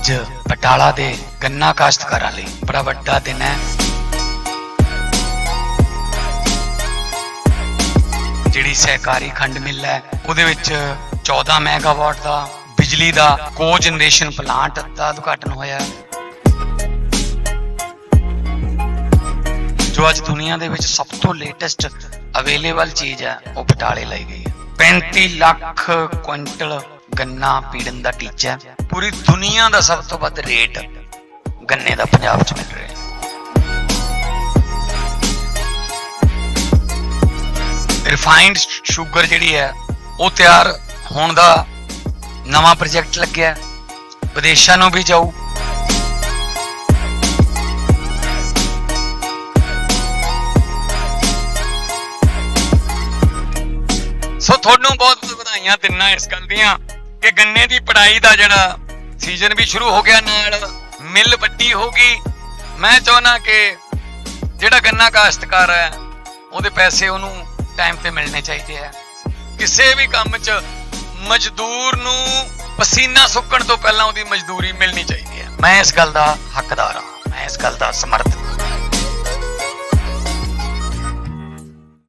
ਅੱਜ ਪਟਾਲਾ ਦੇ ਗੰਨਾ ਕਾਸ਼ਤਕਾਰਾਂ ਲਈ ਬੜਾ ਵੱਡਾ ਦਿਨ ਹੈ। ਜਿਹੜੀ ਸਹਿਕਾਰੀ ਖੰਡ ਮਿਲ ਹੈ, ਉਹਦੇ ਵਿੱਚ 14 ਮੈਗਾਵਾਟ ਦਾ, ਬਿਜਲੀ ਦਾ ਕੋ ਜਨਰੇਸ਼ਨ ਪਲਾਂਟ ਦਾ ਉਦਘਾਟਨ ਹੋਇਆ ਜੋ ਅੱਜ ਦੁਨੀਆ ਦੇ ਵਿੱਚ ਸਭ ਤੋਂ ਲੇਟੈਸਟ ਅਵੇਲੇਬਲ ਚੀਜ਼ ਹੈ, ਉਹ ਬਟਾਲੇ ਲਈ ਗਈ ਹੈ। 35 ਲੱਖ ਕੁਇੰਟਲ ਗੰਨਾ ਪੀੜਨ ਦਾ ਟੀਚਾ ਪੂਰੀ ਦੁਨੀਆ ਦਾ ਸਭ ਤੋਂ ਵੱਧ ਰੇਟ ਗੰਨੇ ਦਾ ਪੰਜਾਬ 'ਚ ਮਿਲ ਰਿਹਾ ਹੈ। ਰਿਫਾਈਨਡ ਸ਼ੂਗਰ ਜਿਹੜੀ ਹੈ, ਉਹ ਤਿਆਰ ਹੋਣ ਦਾ ਨਵਾਂ ਪ੍ਰੋਜੈਕਟ ਲੱਗਿਆ ਵਿਦੇਸ਼ਾਂ ਨੂੰ ਵੀ ਜਾਊ। ਸੋ ਤੁਹਾਨੂੰ ਬਹੁਤ ਬਹੁਤ ਵਧਾਈਆਂ ਦਿੰਨਾ ਇਸ ਗੱਲ ਦੀਆਂ। ਕਿ ਗੰਨੇ ਦੀ ਪੜਾਈ ਦਾ ਜਿਹੜਾ ਸੀਜ਼ਨ ਵੀ ਸ਼ੁਰੂ ਹੋ ਗਿਆ ਨਾਲ ਮਿੱਲ ਵੱਡੀ ਹੋ ਗਈ। ਮੈਂ ਚਾਹੁੰਦਾ ਕਿ ਜਿਹੜਾ ਗੰਨਾ ਕਾਸ਼ਤਕਾਰ ਹੈ, ਉਹਦੇ ਪੈਸੇ ਉਹਨੂੰ ਟਾਈਮ ਤੇ ਮਿਲਣੇ ਚਾਹੀਦੇ ਆ। ਕਿਸੇ ਵੀ ਕੰਮ 'ਚ ਮਜ਼ਦੂਰ ਨੂੰ ਪਸੀਨਾ ਸੁੱਕਣ ਤੋਂ ਪਹਿਲਾਂ ਉਹਦੀ ਮਜ਼ਦੂਰੀ ਮਿਲਣੀ ਚਾਹੀਦੀ ਹੈ। ਮੈਂ ਇਸ ਗੱਲ ਦਾ ਹੱਕਦਾਰ ਹਾਂ, ਮੈਂ ਇਸ ਗੱਲ ਦਾ ਸਮਰਥਕ ਹਾਂ।